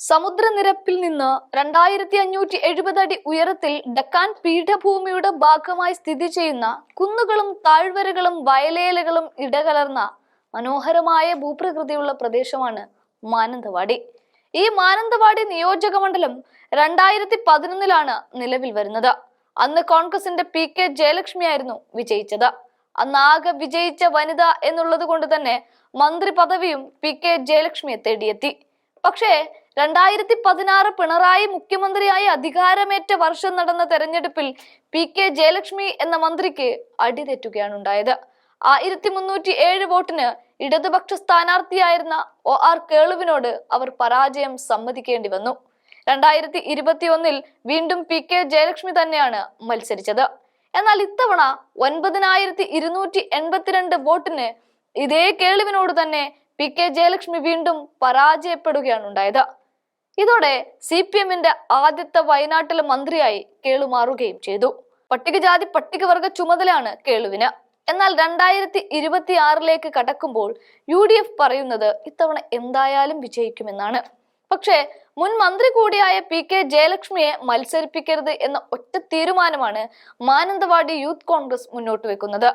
സമുദ്രനിരപ്പിൽ നിന്ന് രണ്ടായിരത്തി അഞ്ഞൂറ്റി എഴുപത് അടി ഉയരത്തിൽ ഡക്കാൻ പീഠഭൂമിയുടെ ഭാഗമായി സ്ഥിതി ചെയ്യുന്ന കുന്നുകളും താഴ്വരകളും വയലേലകളും ഇടകലർന്ന മനോഹരമായ ഭൂപ്രകൃതിയുള്ള പ്രദേശമാണ് മാനന്തവാടി. ഈ മാനന്തവാടി നിയോജക മണ്ഡലം രണ്ടായിരത്തി പതിനൊന്നിലാണ് നിലവിൽ വരുന്നത്. അന്ന് കോൺഗ്രസിന്റെ പി കെ ജയലക്ഷ്മിയായിരുന്നു വിജയിച്ചത്. അന്ന് ആകെ വിജയിച്ച വനിത എന്നുള്ളത് കൊണ്ട് തന്നെ മന്ത്രി പദവിയും പി കെ ജയലക്ഷ്മിയെ തേടിയെത്തി. പക്ഷേ രണ്ടായിരത്തി പതിനാറ് പിണറായി മുഖ്യമന്ത്രിയായി അധികാരമേറ്റ വർഷം നടന്ന തെരഞ്ഞെടുപ്പിൽ പി കെ ജയലക്ഷ്മി എന്ന മന്ത്രിക്ക് അടിതെറ്റുകയാണ് ഉണ്ടായത് ആയിരത്തി മുന്നൂറ്റി ഏഴ് വോട്ടിന് ഇടതുപക്ഷ സ്ഥാനാർത്ഥിയായിരുന്ന ഒ ആർ കേളുവിനോട് അവർ പരാജയം സമ്മതിക്കേണ്ടി വന്നു. രണ്ടായിരത്തി ഇരുപത്തി ഒന്നിൽ വീണ്ടും പി കെ ജയലക്ഷ്മി തന്നെയാണ് മത്സരിച്ചത്. എന്നാൽ ഇത്തവണ ഒൻപതിനായിരത്തി ഇരുന്നൂറ്റി എൺപത്തിരണ്ട് വോട്ടിന് ഇതേ കേളുവിനോട് തന്നെ പി കെ ജയലക്ഷ്മി വീണ്ടും പരാജയപ്പെടുകയാണ് ഉണ്ടായത് ഇതോടെ സി പി എമ്മിന്റെ ആദ്യത്തെ വയനാട്ടിലെ മന്ത്രിയായി കേളു മാറുകയും ചെയ്തു. പട്ടികജാതി പട്ടികവർഗ ചുമതലയാണ് കേളുവിന്. എന്നാൽ രണ്ടായിരത്തി ഇരുപത്തി ആറിലേക്ക് കടക്കുമ്പോൾ യു ഡി എഫ് പറയുന്നത് ഇത്തവണ എന്തായാലും വിജയിക്കുമെന്നാണ്. പക്ഷേ മുൻ മന്ത്രി കൂടിയായ പി കെ ജയലക്ഷ്മിയെ മത്സരിപ്പിക്കരുത് എന്ന ഒറ്റ തീരുമാനമാണ് മാനന്തവാടി യൂത്ത് കോൺഗ്രസ് മുന്നോട്ട് വെക്കുന്നത്.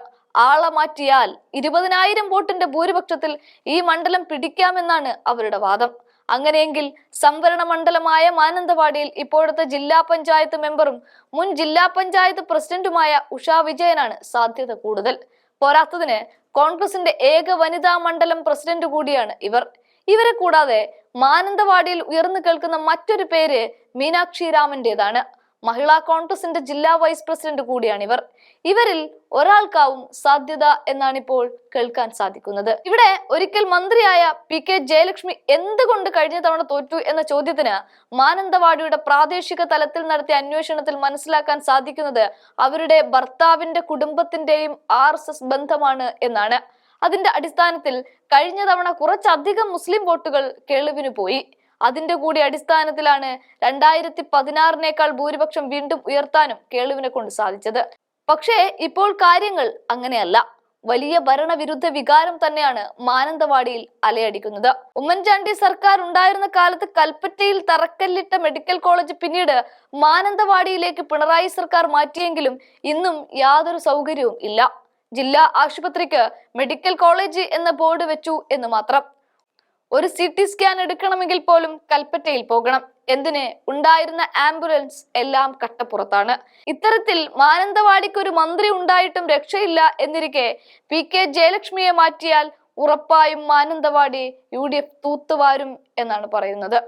ആളെ മാറ്റിയാൽ ഇരുപതിനായിരം വോട്ടിന്റെ ഭൂരിപക്ഷത്തിൽ ഈ മണ്ഡലം പിടിക്കാമെന്നാണ് അവരുടെ വാദം. അങ്ങനെയെങ്കിൽ സംവരണ മണ്ഡലമായ മാനന്തവാടിയിൽ ഇപ്പോഴത്തെ ജില്ലാ പഞ്ചായത്ത് മെമ്പറും മുൻ ജില്ലാ പഞ്ചായത്ത് പ്രസിഡന്റുമായ ഉഷാ വിജയനാണ് സാധ്യത കൂടുതൽ. പോരാത്തതിന് കോൺഗ്രസിന്റെ ഏക വനിതാ മണ്ഡലം പ്രസിഡന്റ് കൂടിയാണ് ഇവർ. ഇവരെ കൂടാതെ മാനന്തവാടിയിൽ ഉയർന്നു കേൾക്കുന്ന മറ്റൊരു പേര് മീനാക്ഷി രാമന്റേതാണ്. മഹിളാ കോൺഗ്രസിന്റെ ജില്ലാ വൈസ് പ്രസിഡന്റ് കൂടിയാണ് ഇവർ ഇവരിൽ ഒരാൾക്കാവും സാധ്യത എന്നാണ് ഇപ്പോൾ കേൾക്കാൻ സാധിക്കുന്നത്. ഇവിടെ ഒരിക്കൽ മന്ത്രിയായ പി കെ ജയലക്ഷ്മി എന്തുകൊണ്ട് കഴിഞ്ഞ തവണ തോറ്റു എന്ന ചോദ്യത്തിന് മാനന്തവാടിയുടെ പ്രാദേശിക തലത്തിൽ നടത്തിയ അന്വേഷണത്തിൽ മനസ്സിലാക്കാൻ സാധിക്കുന്നത് അവരുടെ ഭർത്താവിന്റെ കുടുംബത്തിന്റെയും ആർ ബന്ധമാണ് എന്നാണ്. അതിന്റെ അടിസ്ഥാനത്തിൽ കഴിഞ്ഞ തവണ കുറച്ചധികം മുസ്ലിം വോട്ടുകൾ കേളുവിന് പോയി. അതിന്റെ കൂടി അടിസ്ഥാനത്തിലാണ് രണ്ടായിരത്തി പതിനാറിനേക്കാൾ ഭൂരിപക്ഷം വീണ്ടും ഉയർത്താനും കേളുവിനെ കൊണ്ട് സാധിച്ചത്. പക്ഷേ ഇപ്പോൾ കാര്യങ്ങൾ അങ്ങനെയല്ല. വലിയ ഭരണവിരുദ്ധ വികാരം തന്നെയാണ് മാനന്തവാടിയിൽ അലയടിക്കുന്നത്. ഉമ്മൻചാണ്ടി സർക്കാർ ഉണ്ടായിരുന്ന കാലത്ത് കൽപ്പറ്റയിൽ തറക്കല്ലിട്ട മെഡിക്കൽ കോളേജ് പിന്നീട് മാനന്തവാടിയിലേക്ക് പിണറായി സർക്കാർ മാറ്റിയെങ്കിലും ഇന്നും യാതൊരു സൗകര്യവും ഇല്ല. ജില്ലാ ആശുപത്രിക്ക് മെഡിക്കൽ കോളേജ് എന്ന ബോർഡ് വെച്ചു എന്ന് മാത്രം. ഒരു സി ടി സ്കാൻ എടുക്കണമെങ്കിൽ പോലും കൽപ്പറ്റയിൽ പോകണം. എന്തിന്? ഉണ്ടായിരുന്ന ആംബുലൻസ് എല്ലാം കട്ടപ്പുറത്താണ്. ഇത്തരത്തിൽ മാനന്തവാടിക്ക് ഒരു മന്ത്രി ഉണ്ടായിട്ടും രക്ഷയില്ല എന്നിരിക്കെ പി കെ ജയലക്ഷ്മിയെ മാറ്റിയാൽ ഉറപ്പായും മാനന്തവാടി യു ഡി എഫ് തൂത്തുവാരും എന്നാണ് പറയുന്നത്.